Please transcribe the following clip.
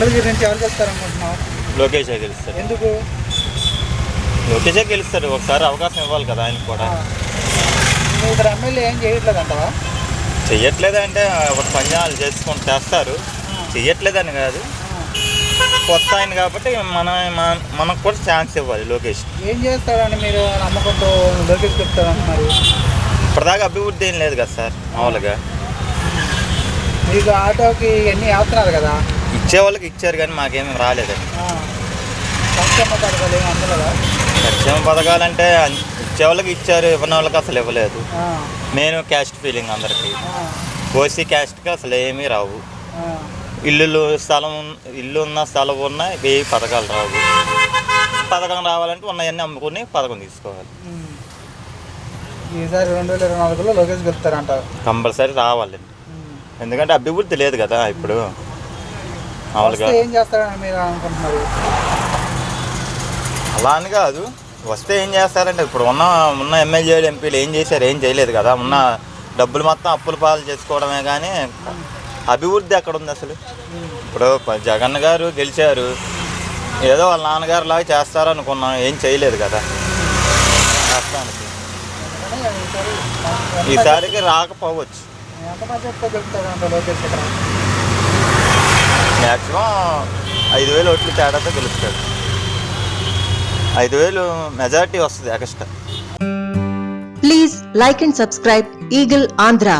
మంగళగిరి నుంచి ఎవరు చేస్తారనుకుంటున్నావు లోకేష్ గెలుస్తాడు ఎందుకు? లోకేషే గెలుస్తాడు ఒకసారి అవకాశం ఇవ్వాలి కదా ఆయన కూడా. ఇక్కడ ఎమ్మెల్యే ఏం చేయట్లేదు అంటవా చెయ్యట్లేదంటే ఒక పంజాలు చేసుకొని చేస్తారు. చెయ్యట్లేదని కాదు. కొత్త ఆయన కాబట్టి మన మన- మనకు కూడా ఛాన్స్ ఇవ్వాలి లోకేష్. ఏం చేస్తారని మీరు నమ్మకంతో లోకేష్ చెప్తారంటున్నారు ఇప్పటిదాకా అభివృద్ధి ఏం లేదు కదా సార్ మామూలుగా. మీకు ఆటోకి ఎన్ని వేస్తున్నారు కదా? ఇచ్చే వాళ్ళకి ఇచ్చారు కానీ మాకేమీ రాలేదండి. సంక్షేమ పథకాలు ఏమి అందలేదా సంక్షేమ అన్- ఇచ్చే వాళ్ళకి ఇచ్చారు ఇవ్వని వాళ్ళకి అసలు ఇవ్వలేదు. నేను క్యాస్ట్ ఫీలింగ్ అందరికీ. ఓసీ క్యాస్ట్కి అసలు ఏమీ రావు. ఇల్లు స్థలం ఇల్లు ఉన్న స్థలం ఉన్న ఏ పథకాలు రావు పథకం రావాలంటే ఉన్నాయన్నీ అమ్ముకుని పథకం తీసుకోవాలి. ఈసారి రెండు వేల ఇరవై నాలుగులో లోకేష్ గెలుస్తారంటారు కంపల్సరీ రావాలండి. ఎందుకంటే అభివృద్ధి లేదు కదా ఇప్పుడు మామూలుగా. వస్తే ఏం చేస్తారని మీరు అనుకుంటున్నారు? అలా అని కాదు. వస్తే ఏం చేస్తారంటే ఇప్పుడు ఉన్న ఉన్న ఎమ్మెల్యేలు ఎంపీలు ఏం చేశారు ఏం చేయలేదు కదా. ఉన్న డబ్బులు మొత్తం అప్పుల పాలు చేసుకోవడమే కానీ అభివృద్ధి ఎక్కడ ఉంది అసలు. ఇప్పుడు జగన్ గారు గెలిచారు. ఏదో వాళ్ళ నాన్నగారు లాగా చేస్తారు అనుకున్నాం. ఏం చేయలేదు కదా. రాష్ట్రానికి. ఈసారికి రాకపోవచ్చు ఎంత బడ్జెట్తో గెలుస్తారంట లోకేష్ ఇక్కడ మ్యాక్సిమం ఐదు వేలు ఓట్లు తేడాతో గెలుస్తాడు ఐదు వేలు మెజారిటీ వస్తుంది extra please like and subscribe Eagle Andhra.